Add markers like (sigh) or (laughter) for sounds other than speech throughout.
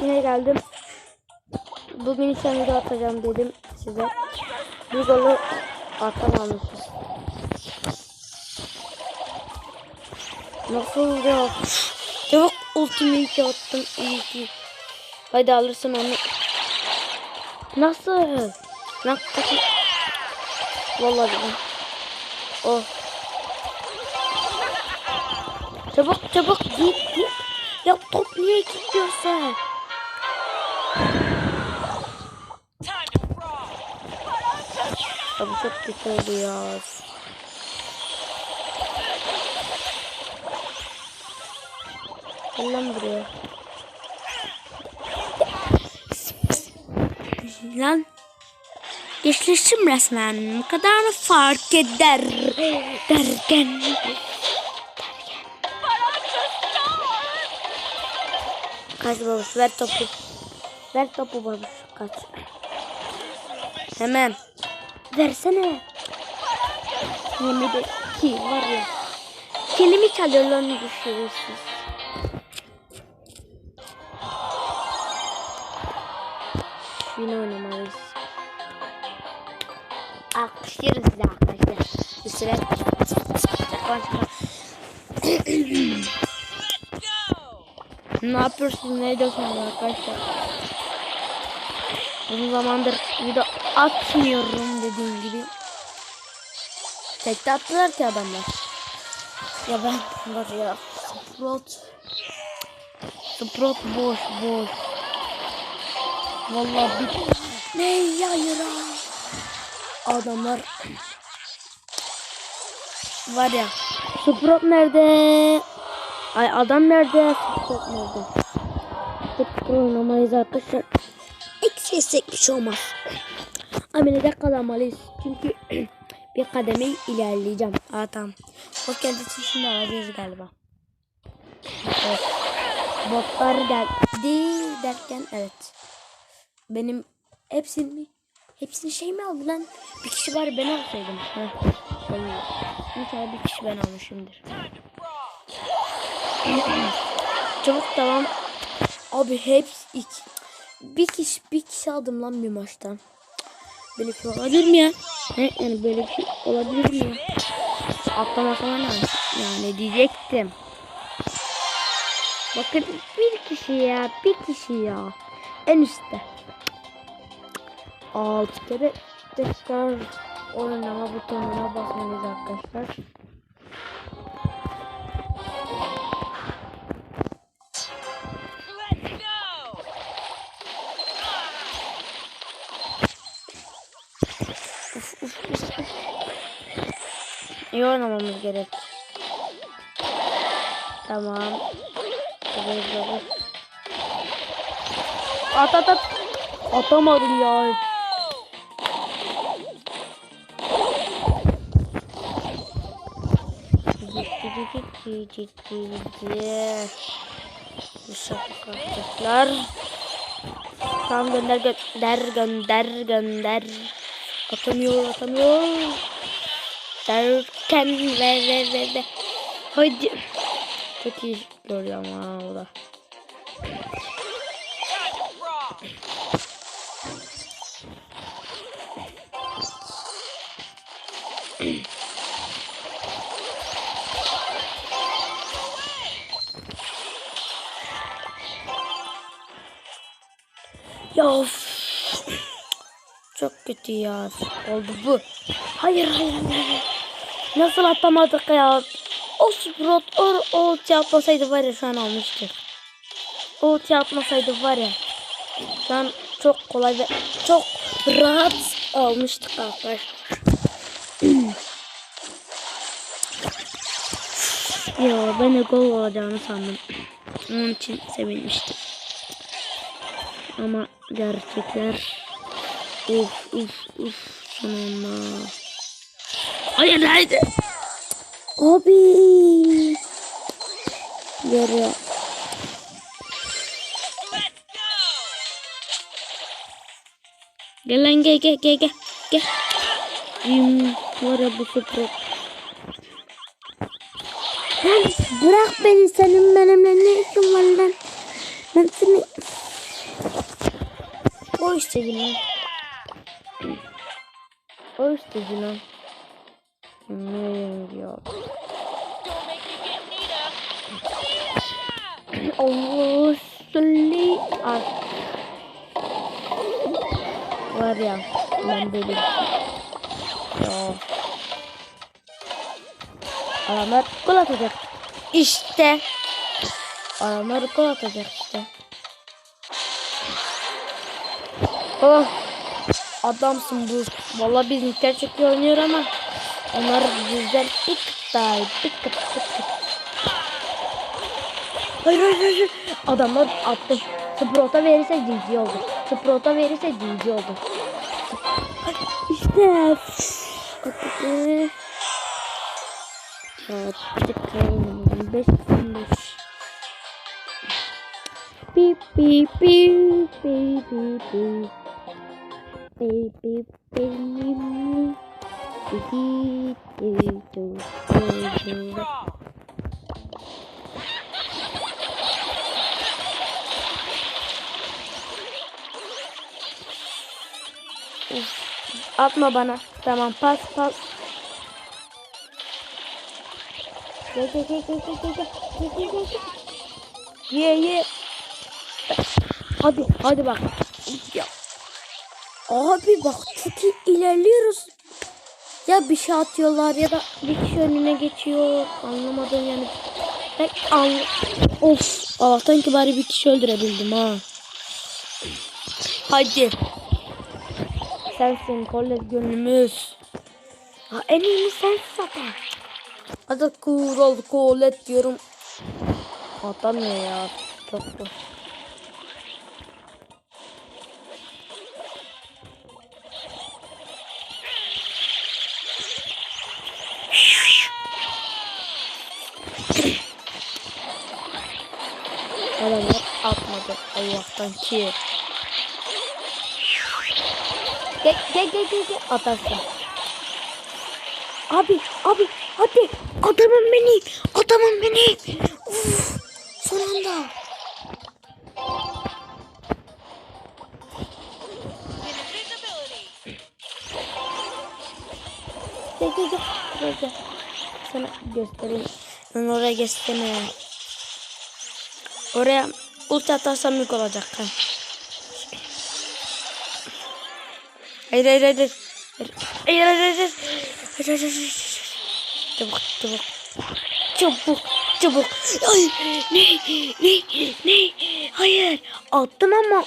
Yine geldim. Bugün tane video atacağım dedim size. Bir golü artan almışız. Nasıl ya? Çabuk ultimi iki attım. Ki. Haydi alırsın onu. Nasıl? Kaçın. Vallahi billahi. Oh. Çabuk çabuk git git. Ya top niye gidiyorsun? Ya bu çok kötü oldu ya. Gel lan buraya. Lan geçmişim resmen. Bu kadar fark eder derken. Kaç babuş ver topu. Ver topu babuş kaç. Hemen. Versene. Yemin de ki var ya. Kelimi çalıyor lan düşürürsün. Yine oynamalıyız. Alkışlıyoruz size arkadaşlar. Bir süre. Ne yapıyorsunuz? Ne ediyorsunuz arkadaşlar? Uzun zamandır video atmıyorum dediğim gibi. Tekte attılar ki adamlar. Ya ben var ya Sprout Sprout boş boş. Vallahi bir ne yayıra. Adamlar var ya Sprout nerede? Ay adam nerede? Sprout nerede? Tek oynamayız arkadaşlar. Eksi yesek bir şey olmaz. Ameliyata kalamalıyız. Çünkü (clears throat) bir kademe ilerleyeceğim. Aa tamam. Hoş geldiniz. Şimdi alacağız galiba. Evet. Botlar geldi derken evet. Benim hepsini hepsini şey mi aldı lan? Bir kişi var ben alsaydım. Heh. İnşallah bir kişi ben almışımdır. Çabuk tamam. Abi hepsi iki. Bir kişi bir kişi aldım lan bir maçtan. Böyle bir şey olabilir mi ya? He, yani böyle bir şey olabilir mi ya? Atlamasam ne? Yani diyecektim. Bakın bir kişi ya, bir kişi ya. En üstte. Altı kere tekrar oynama butonuna basmalıyız arkadaşlar. İyi oynamamız gerek. Tamam. At at at. Atamadım ya. Ciddi ciddi ciddi. Bir şaka. Tamam gönder gönder gönder gönder. Atamıyor atamıyor. Derken ve ve ve ve. Haydi. Çok iyi görüyor ama o da. Ya of. Çok kötü ya. Oldu bu. Hayır hayır hayır. Nasıl atamadık ya? O Sprout o, o ulti atmasaydı var ya şu an almıştık. O ulti atmasaydı var ya. Şu çok kolay ve çok rahat almıştık arkadaşlar. (clears throat) ya ben de gol olacağını sandım. Onun için sevinmiştim. Ama gerçekler Uf uf uf sonunda. Hayır haydi. Abi. Yarı. Gel lan gel gel gel gel. Gel. Hmm, var ya bu sıfır. Lan bırak beni senin benimle ne işin var lan? Ben seni... O istedi lan. O istedi lan. Ne diyor? (clears throat) Allah sülli ar. Var ya ben bir şey. Ya. Adamlar gol atacak. İşte. Adamlar gol atacak işte. Oh. Adamsın bu. Vallahi biz gerçekten oynuyor ama onlar bizden bir kıt daha iyi. Bir kıt bir kıt. Hayır hayır hayır. Adamlar attı. Sprota verirse GG oldu. Sprota verirse GG oldu. İşte. Atladı. Atladık. Beş beş. Beep beep beep beep beep beep. Beep beep beep beep. Beep Atma bana. Tamam pas pas. Gel gel gel gel gel gel gel gel gel gel. Ye ye. Hadi hadi bak. Ya. Abi bak çok iyi ilerliyoruz. Ya bir şey atıyorlar ya da bir kişi önüne geçiyor. Anlamadım yani. Ben an Of Allah'tan ki bari bir kişi öldürebildim ha. Hadi. Sensin kolej gönlümüz. Ha, en iyi sensin zaten. Hadi kural kolet diyorum. Atamıyor ya. Çok zor. Atmadı Allah'tan ki. Gel gel gel gel gel atarsın. Abi abi hadi adamım beni adamım beni. Uf, son anda. Gel gel gel. Gel gel. Sana göstereyim. Ben oraya geçsene. Oraya ulti atarsam yük olacak. Ha. Hayır hayır hayır. Hayır hayır hayır. Hayır hayır hayır. hayır. Çabuk çabuk. Çabuk çabuk. Ay ne ne ne. Hayır attım ama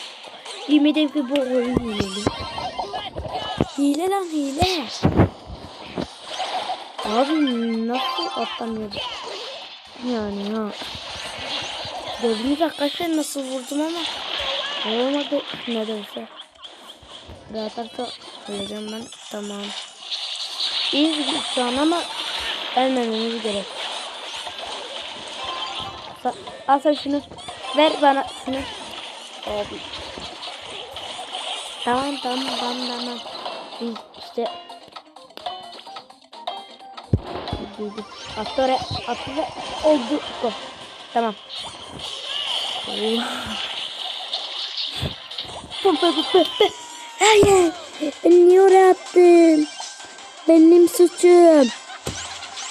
yemin ki bu oyun hileli. Hile lan hile. Abi nasıl atamıyordu? Yani ya. Gördünüz arkadaşlar nasıl vurdum ama olmadı nedense. Buraya atarsa öleceğim ben. Tamam. İyi gidiyor şu ama ölmememiz gerek. Al sen şunu. Ver bana şunu. Abi. Tamam tamam tamam tamam. Biz işte. Attı oldu. Tamam. Hayır. Ben niye oraya attım? Benim suçum.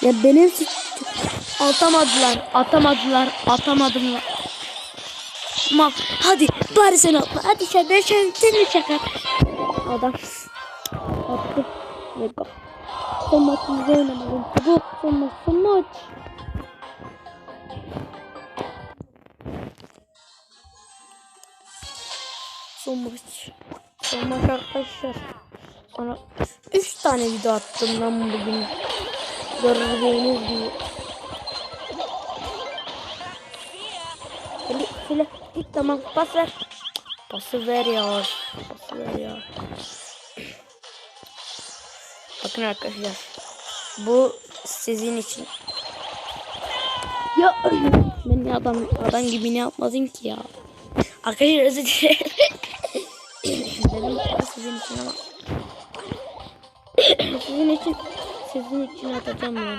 Ya benim suçum. Atamadılar. Atamadılar. Atamadılar. Tamam. Hadi. Bari sen atma. Hadi sen de sen, sen de çakar. Adam. Attı. Ve go. Son maçımızı oynamalıyım. Çabuk. Son maç. Son maç. Son maç. Son maç arkadaşlar. Sonra 3 tane video attım ben bugün. Gördüğünüz gibi. Şöyle git tamam pas ver. Pası ver ya. Pası ver ya. Bakın arkadaşlar. Bu sizin için. Ya ben adam adam gibi ne yapmadım ki ya. Arkadaşlar özür dilerim. Sizin için ama. (coughs) sizin için sizin için atacağım ya.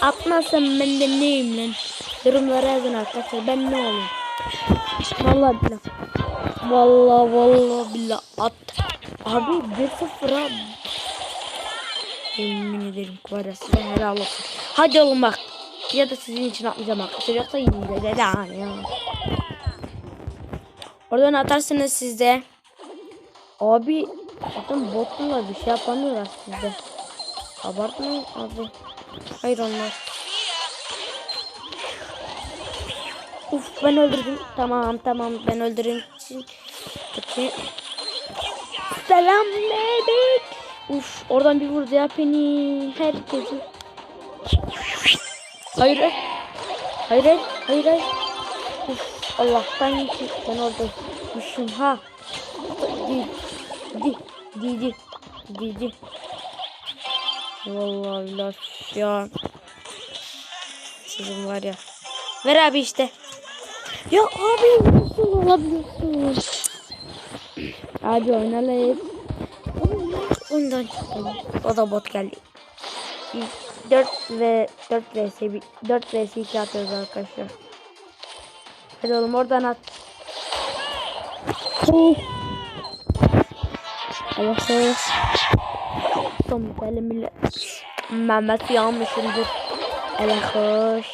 Atmazsam ben de neyim lan? Yorumlara yazın arkadaşlar. Ben ne olayım? Vallahi billah. Vallahi vallahi billah at. Abi 1-0 abi. Yemin ederim ki var ya size helal olsun. Hadi oğlum bak. Ya da sizin için atmayacağım arkadaşlar. Yoksa yine de yani ya. Oradan atarsınız siz de. Abi zaten botla bir şey yapamıyorlar sizde. Abartmayın abi. Hayır onlar. Uf ben öldürdüm. Tamam tamam ben öldürdüm. Peki. Selam bebek. Uf oradan bir vurdu ya beni. Herkesi. Hayır. Hayır hayır hayır. hayır. Allah'tan ki ben orada düşün ha. Di di di di di di. Vallahi billahi ya. Sizin var ya. Ver abi işte. Ya abi nasıl olabiliyorsun? Abi oynayalım. Ondan çıktım. O da bot geldi. 4 ve 4 vs 4 vs 2 atıyoruz arkadaşlar. Hadi oğlum oradan at. Oh. Allah'ız. Son elimle Mehmet yanmışımdır. Ele hoş.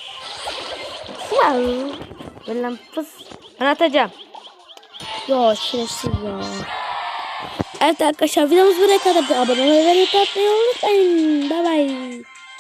Ben lan pıs. Ben atacağım. Ya şerefsiz ya. Evet arkadaşlar videomuz buraya kadar. Abone olmayı ve like atmayı unutmayın. Bye bye.